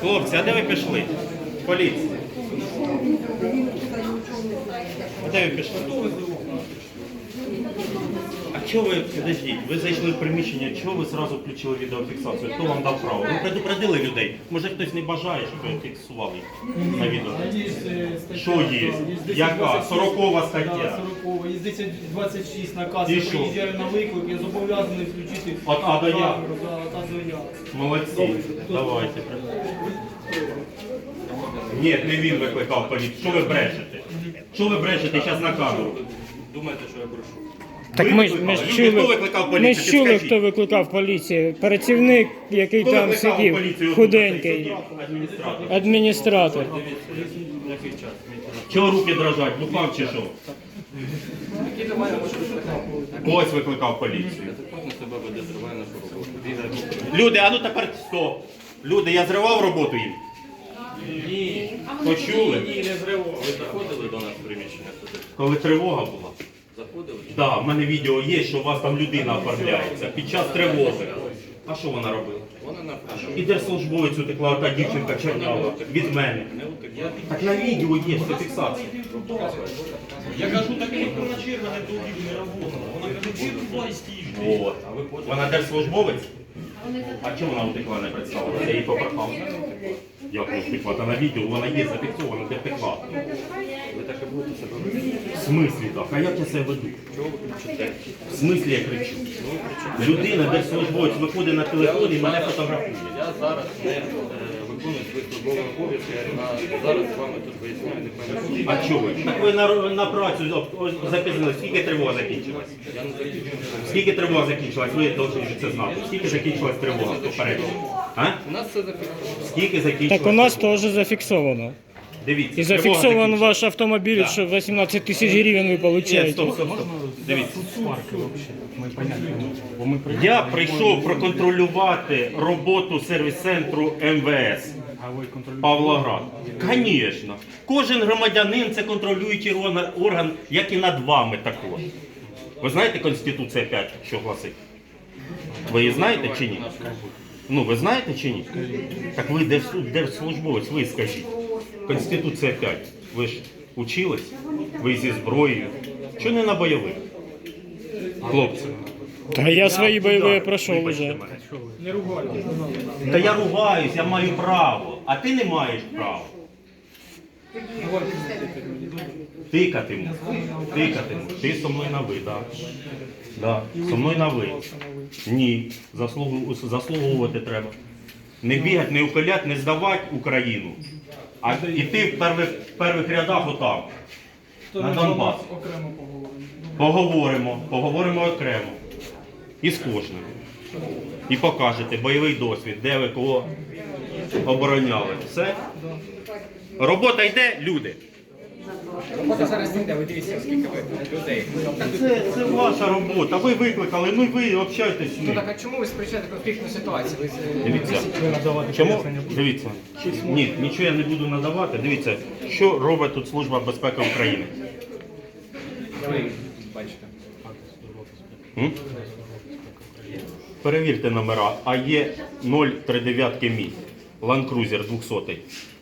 Хлопці, а де ви пішли? Поліція. А де ви пішли? Чого ви, подождіть, ви зайшли в приміщення, чого ви зразу включили відеофіксацію? Хто вам дав право? Ви предупредили людей. Може хтось не бажає, щоб ви фіксували на відео? Що є? Яка? 40 стаття. 40 є 1026 наказ, І я що? приїжджаю на виклик, я зобов'язаний включити От А до Я. камеру, да, от А до Я. Молодці. Давайте. Ні, не він викликав поліцію. Що ви брешете? Що ви брешете зараз на камеру? Думаєте, що я брешу? Так ми ж ми викликали? ж Люди, хто чули, викликав ми поліцію? ж чули, Підскажіть. хто викликав поліцію. Працівник, який Хто там викликав сидів, поліцію? худенький, Адміністратор. адміністратор. Чого руки дрожать? Бухав чи що? Ось викликав поліцію. Себе веде, зриває нашу роботу. Люди, а ну тепер стоп. Люди, я зривав роботу їм. Ні, Почули? ні, не зривав. Ви заходили до нас в приміщення? Коли тривога була. Да, в мене відео є, що у вас там людина оформляється під час тривоги. А що вона робила? Вона на І держслужбовець утекла та дівчинка чорнява від мене. Так на відео є це фіксація. Я кажу, так як вона черга не довгів не работала. Вона каже, два стіжні. От. Вона держслужбовець? А чому вона утекла не представила? Я її попрохав. Як не втекла? Та на відео вона є зафіксована, де втекла. Ви так і будете себе вести? В смислі так? А як я себе веду? Чого ви кричите? В смислі я кричу? Людина, держслужбовець виходить на телефон і мене фотографує. Я зараз не е, виконую свої службові обов'язки, а зараз з вами тут виясняю непевні. А чого ви? Так ви на, на працю запізнили. Скільки тривога закінчилась? Я не закінчую. Скільки тривога закінчилась? Ви повинні це знати. Скільки закінчилась тривога попередньо? А? У нас це зафіксовано. Скільки закінчилась? Так у нас теж зафіксовано. Дивіться. І тривога зафіксован закінчилась. ваш автомобіль, Да. що 18 тисяч гривень ви Ні, получаєте. стоп, стоп, стоп. Дивіться. Я прийшов проконтролювати роботу сервіс-центру МВС. Павлоград. Звісно. Кожен громадянин це контролюючий орган- як і над вами також. Ви знаєте Конституція 5, що гласить? Ви її знаєте чи ні? Ну, ви знаєте чи ні? Так ви держслужбовець, ви скажіть. Конституція 5. Ви ж учились? Ви зі зброєю. Чого не на бойових? Хлопці. Та я свої бойові пройшов уже. Не ругайтесь. Та я ругаюсь, я маю право, а ти не маєш права. Тикатиму, тикатиму. Ти со мною на ви, так? Да. Со мною на ви. Ні, заслугу, заслуговувати треба. Не бігати, не уколяти, не здавати Україну, а йти в первих, в первих рядах отам. То На ми Донбас. окремо поговоримо. Поговоримо, поговоримо окремо. І з кожним. І покажете бойовий досвід, де ви кого обороняли. Все? Робота йде, люди. Робота зараз йде, ви дивіться, скільки ви людей. Це, це ваша робота. Ви викликали, ну і ви общайтесь з Ну ним. так, а чому ви спричините конфліктну ситуацію? Ви з- Дивіться. Чому? Дивіться. Ні, нічого я не буду надавати. Дивіться, що робить тут Служба безпеки України. ви бачите. М? Перевірте номера. А є 039 мій. Land Cruiser 200,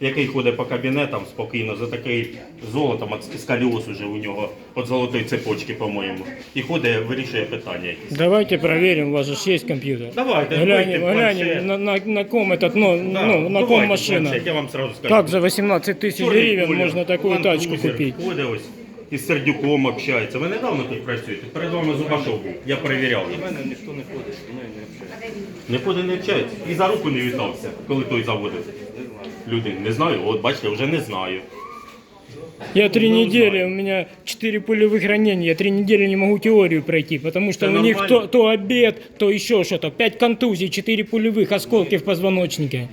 який ходить по кабінетам спокійно, за такий золотом, от скаліоз уже у нього, от золотої цепочки, по-моєму. І ходить, вирішує питання якісь. Давайте проверим, у вас же есть компьютер. Давайте, Глянем, вийдіть, глянем, планшет. на, на, на ком этот, ну, Да, ну, на ком давайте, машина. планшет, Я вам сразу скажу. Как за 18 тысяч Чорний гривен колір, можно такую Land тачку Cruiser купить? Ходить ось із Сердюком общається. Ви недавно тут працюєте? Перед вами Зубашов був. Я перевіряв. У мене ніхто не ходить, зі мною не общається. Не ходить, не вчається. І за руку не вітався, коли той заводив. Люди, не знаю, от бачите, вже не знаю. Я три Ну, недели, знаю. у меня четыре пулевых ранения, я три недели не могу теорию пройти, потому что Это у них нормально? то, то обед, то еще что-то. Пять контузий, четыре пулевых, осколки в позвоночнике.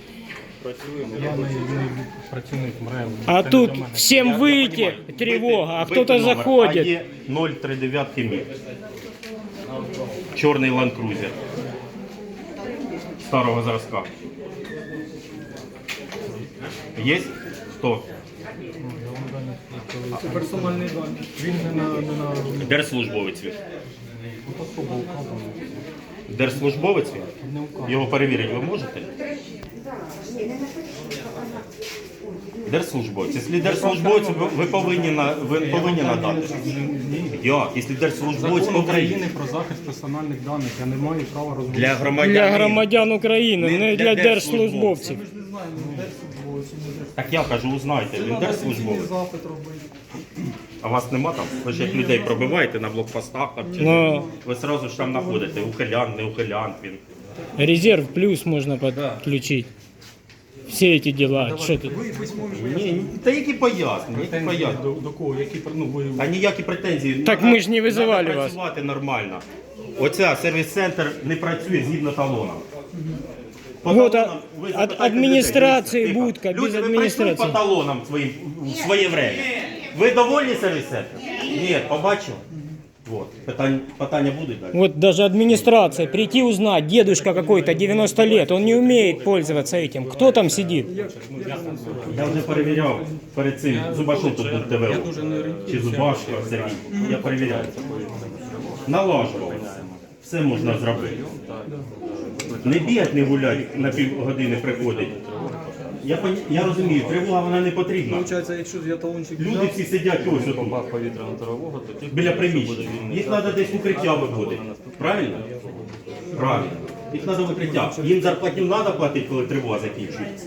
А тут всем Я- я выйти, понимаю. тревога, а Бийте- кто-то бийте номер. заходит. А є 039 мі. Чорний Land Cruiser. Старого зразка. Є? Хто? Це персональні дані. Він не на, не на Держслужбовець він. Держслужбовець він? Його перевірити ви можете? Держслужбовець. Якщо держслужбовець, ви- ви повинні, на, ви повинні надати. Як? Якщо держслужбовець Закон України України про захист персональних даних. Я не маю права розмовляти. для громадян. Для громадян України, Не для для держслужбовців. держслужбовців. Ми ж не знаємо, де. Так я кажу, узнайте, він держслужбовець. запит робити. А вас нема там? Ви ж як людей пробиваєте на блокпостах там чи Ну. ви одразу ж там знаходите, ухилян, не ухилян він. Резерв плюс можно подключить. Все эти дела. Что тут? Ви письмові Ні, ні, та які пояснення, які пояснення. до, до кого? Які ну, ви А ніякі претензії. Так Надо- ми ж не визивали надо вас. працювати нормально. Оця сервіс-центр не працює згідно талонам. По Вот, талонам а- ви запитайте адміністрації людей. Будка, без Люди, ви адміністрації. працюєте по талонам своїм в своє время. Ви довольні сервіс-центром? Ні, побачив. Вот. Питання, питання будуть далі? Вот даже администрация, прийти узнать, дедушка какой-то, 90 лет, он не умеет пользоваться этим. Кто там сидит? Я вже перевіряв перед цим. Зубашов тут був ТВО. Чи Зубашко, Сергій. Я перевіряв. Налажував. Все можна зробити. Не бігать, не гулять, на півгодини приходить. Я, пон- я розумію, тривога вона не потрібна. Получається, якщо я талончик Люди всі сидять ось отут, Повітряна тривога, то ті, біля приміщення. Їх треба десь в укриття виводити. Правильно? Правильно. Їх треба в укриття. Їм зарплатню треба платити, коли тривога закінчується.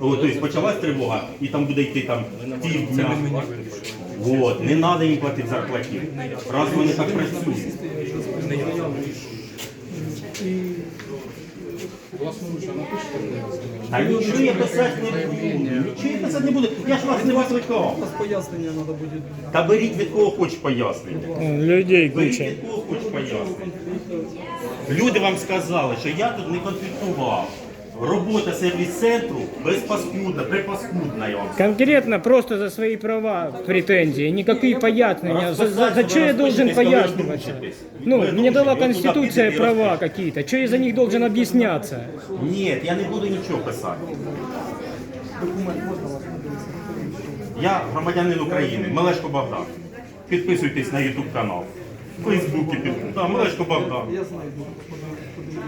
О, тобто почалась тривога, і там буде йти там півдня. Вот, не треба їм платити зарплатню. Раз вони так працюють. А нічого я писати не буду. Нічого я писати не буду. Я ж вас не викликав. пояснення треба буде. Та беріть від кого хоч пояснення. Э, Людей Беріть куча. від кого хоч пояснення. Люди вам сказали, що я тут не конфліктував. Робота сервіс-центру безпаскудна, припаскудна, я вам скажу. Конкретно просто за свои права претензии. Никакие пояснения. За, за, за что я должен поясниваться? Ну, мне дала Конституция права какие-то. Что я за них должен объясняться? Ні, я не буду нічого писати. Я громадянин України, Мелешко Богдан. Підписуйтесь на YouTube канал. В Фейсбуці під... да, Мелешко Богдан. Я знаю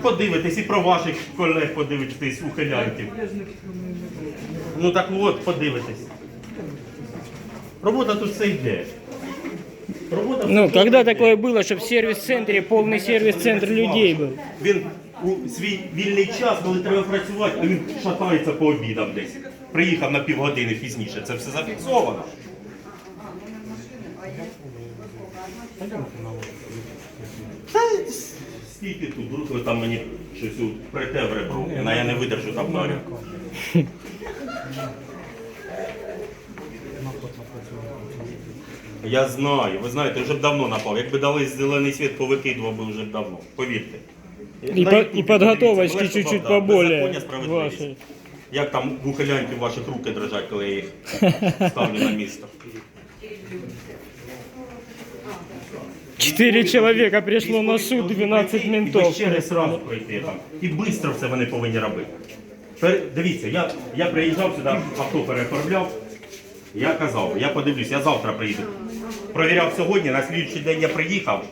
Подивитесь і про ваших колег подивитесь, ухилянтів. Ну так от, подивитесь. Робота тут все йде. Робота Ну, тут когда йде. такое было, чтобы в сервис-центре полный сервис-центр людей был? Він у свій вільний час, коли треба працювати, а він шатається по обідам десь. Приїхав на півгодини пізніше. Це все зафіксовано. Стійте тут, вдруг ви там мені щось прите в ребро, а я не видержу там далі. Я знаю, ви знаєте, вже б давно напав. Якби дали зелений світ, повикидував би вже б давно. Повірте. И, На по- Ютубі и подготовочки подивіться, Лешко чуть-чуть поболее. «Беззаконня, Як там в ваших руки дрожать, коли я їх ставлю на місто. Четыре человека пришло на суд, 12 І ментов. ще не сразу пройти там. І швидко все вони повинні робити. Пер- Дивіться, я, я приїжджав сюди, авто переоформляв. Я казав, я подивлюсь, я завтра приїду. Провіряв сьогодні, на слідчий день я приїхав.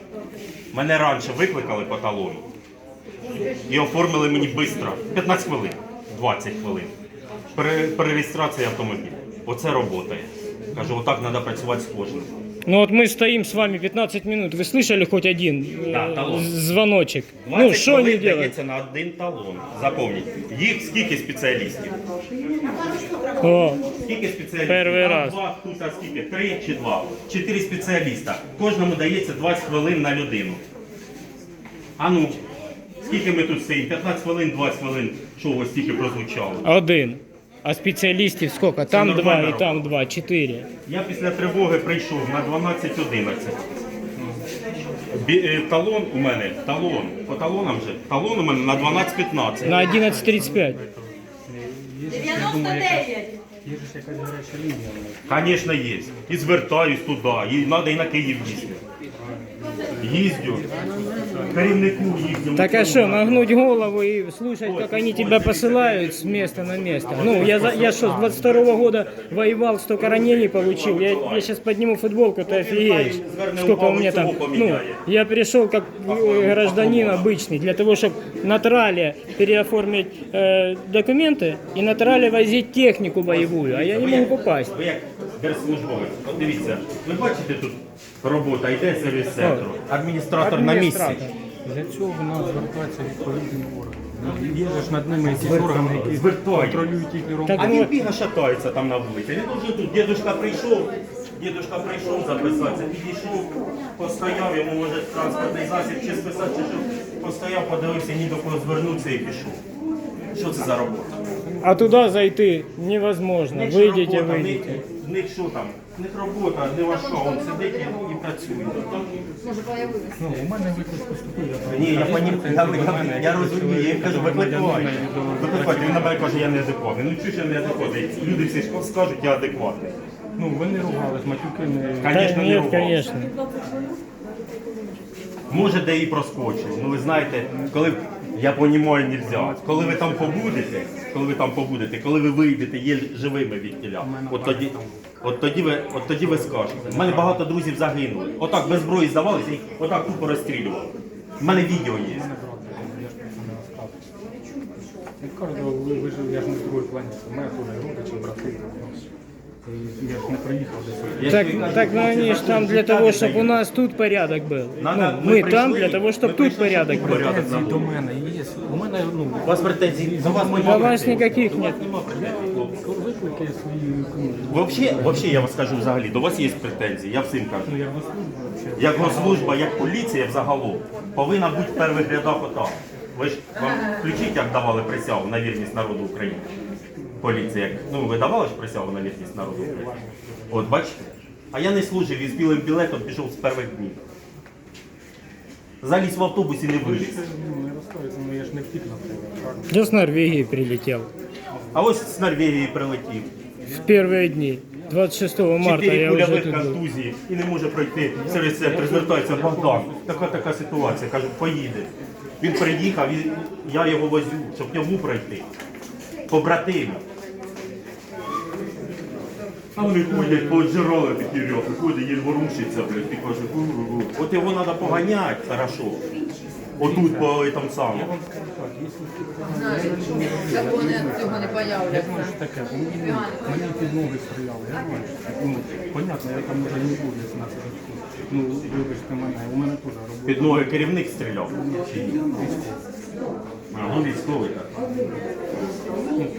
Мене раніше викликали по талону. І оформили мені швидко. 15 хвилин, 20 хвилин. Пере- Перереєстрація автомобіля. Оце робота. Кажу, отак треба працювати з кожним. Ну вот мы стоим с вами 15 минут. Вы слышали хоть один э, Да, талон. звоночек? 20 Ну, что они хвилин делают? дається на один талон. Запомніть. Їх скільки спеціалістів? О, Скільки спеціалістів? Перший Там раз. Два, тут а скільки? Три чи два? Чотири спеціаліста. Кожному дається 20 хвилин на людину. А ну, скільки ми тут стоїмо? 15 хвилин, 20 хвилин. Що у вас стільки прозвучало? один. А специалистов сколько? Там два нормально. и там два, четыре. Я після тривоги прийшов на 12.11. Бі- е, Талон у мене, талон, по талонам же, талон у мене на 12.15. На 11.35. 99. Є ж якась гаряча лінія. Звісно, є. І звертаюсь туди, і треба і на Київ їздити Їздю. керівнику їхньому. Так а цьому что, закладу. нагнуть голову и слушать, как они тебя посылают с места на место? Ну, я, за- я что, с 22 года воевал, столько ранений получил. Я, я сейчас подниму футболку, ты офигеешь. Сколько у меня там... Ну, я пришел как э, гражданин обычный, для того, чтобы на трале переоформить э, документы и на трале возить технику боевую, а я не могу попасть. Ви як держслужбовець, от дивіться, ви бачите тут робота, йде сервіс центру, адміністратор на місці. Для цього в нас звертаються відповідні органи. Є ж над ними якісь органи, які Звертають. контролюють їхню роботу. А він біга шатається там на вулиці. Він дуже тут, дідушка прийшов, дідушка прийшов записатися, підійшов, постояв, йому може транспортний засіб чи списати, чи що. Постояв, подивився, ні до кого звернутися і пішов. Що це за робота? а туда зайти невозможно. В них ж Выйдите, робота, в них- що там? В них робота, не важка, він сидить і, і працює. Може, Ну, у мене виклик поступив. я Ні, я, пані, я, я, я розумію, я їм кажу, викликайте. Викликайте, він на мене каже, я неадекватний. Ну чого ж я неадекватний? Люди всі ж скажуть, я адекватний. Ну, ви не ругались, матюки не... Конечно, не конечно. Може, де і проскочив. Ну ви знаєте, коли я понімаю, нельзя. Коли ви там побудете, коли ви там побудете, коли ви вийдете, є живими від тіля, от тоді, от тоді ви, от тоді ви скажете. У мене багато друзів загинули. Отак без зброї здавалися, їх отак тупо розстрілювали. У мене відео є. Я кажу, ви, ви я ж не другої планети, у мене теж родичі, брати. І Я ж не приїхав до сюди. Я Так, ж тобі кажу, так ну, хлопці они ж кажуть, там що для того, життя чтобы не у дають. нас тут порядок был. Надо- Ну, ми мы там прийшли, для того, ми чтобы тут прийшли, порядок щоб был. порядок Претензії забув. до мене є. У мене, ну, У вас претензій до вас До немає. вас никаких нет. виклики свої, ну, Вообще, вообще, я вам скажу взагалі, до вас є претензії, я всім кажу. ну, як на службу, взагалі. Як госслужба, як поліція взагалом, повинна бути в перших рядах отак. Ви ж вам включіть, як давали присягу на вірність народу України. Поліція. як- Ну, ви давали ж присягу на вірність народу України? От бачите? А я не служив і з білим білетом пішов з перших днів. Заліз в автобус і не виліз. Ну, не розказується, ну я ж не втік на? Я с Норвегии прилетел. А ось з Норвегії прилетів. В первые дни. 26 марта Чотири я уже кульових тут был. контузії і не може пройти серед центру. Звертається Богдан. Така така ситуація. Кажу, поїде. Він приїхав, і я його возю, щоб йому пройти. Побратимі. А вони ходять, поджирали такі рьохи, ходять, їх ворушиться, блядь, ти каже, от його треба поганяти, хорошо. Отут по там самому. Закони цього не появляться. Що таке? Мені під ноги стріляли, я знаю, що. Ну, понятно, я там уже не буду з нас. Ну, вибачте мене, у мене теж робота. Під ноги керівник стріляв. Ну військовий так.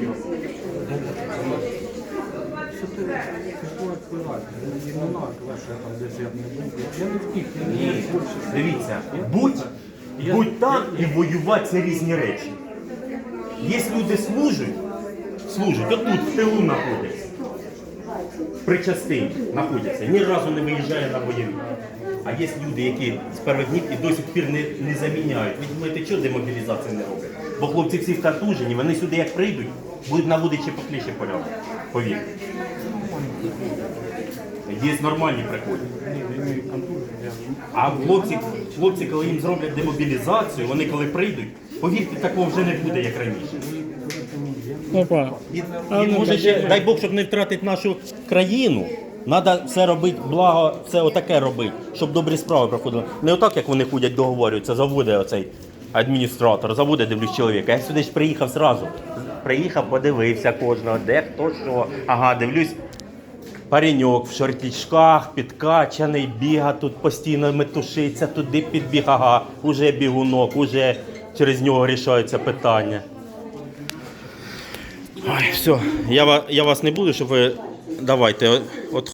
Я Ні, дивіться, будь, будь там і воювати це різні речі. Є люди служать, служать, отут в тилу знаходяться. При частині знаходяться, ні разу не виїжджає на бойові. А є люди, які з перших днів і до сих пір не, не заміняють. Ви думаєте, чого демобілізації не роблять? Бо хлопці всі вкатужені, вони сюди як прийдуть, будуть наводити ще покліще порядок. Повірте. Є нормальні приходять. А хлопці, хлопці, коли їм зроблять демобілізацію, вони коли прийдуть, повірте, такого вже не буде, як раніше. Опа. І, і ну, може ще, дай Бог, щоб не втратити нашу країну. Треба все робити, благо, все отаке робити, щоб добрі справи проходили. Не отак, як вони ходять, договорюються, заводи оцей адміністратор, заводи дивлюсь чоловіка. Я сюди ж приїхав зразу. Приїхав, подивився кожного, де хто що. Ага, дивлюсь, Пареньок в шортічках, підкачаний, біга тут постійно метушиться, туди підбіг, ага, уже бігунок, уже через нього рішаються питання. Ой, все, я, я вас не буду, щоб ви. Давайте, от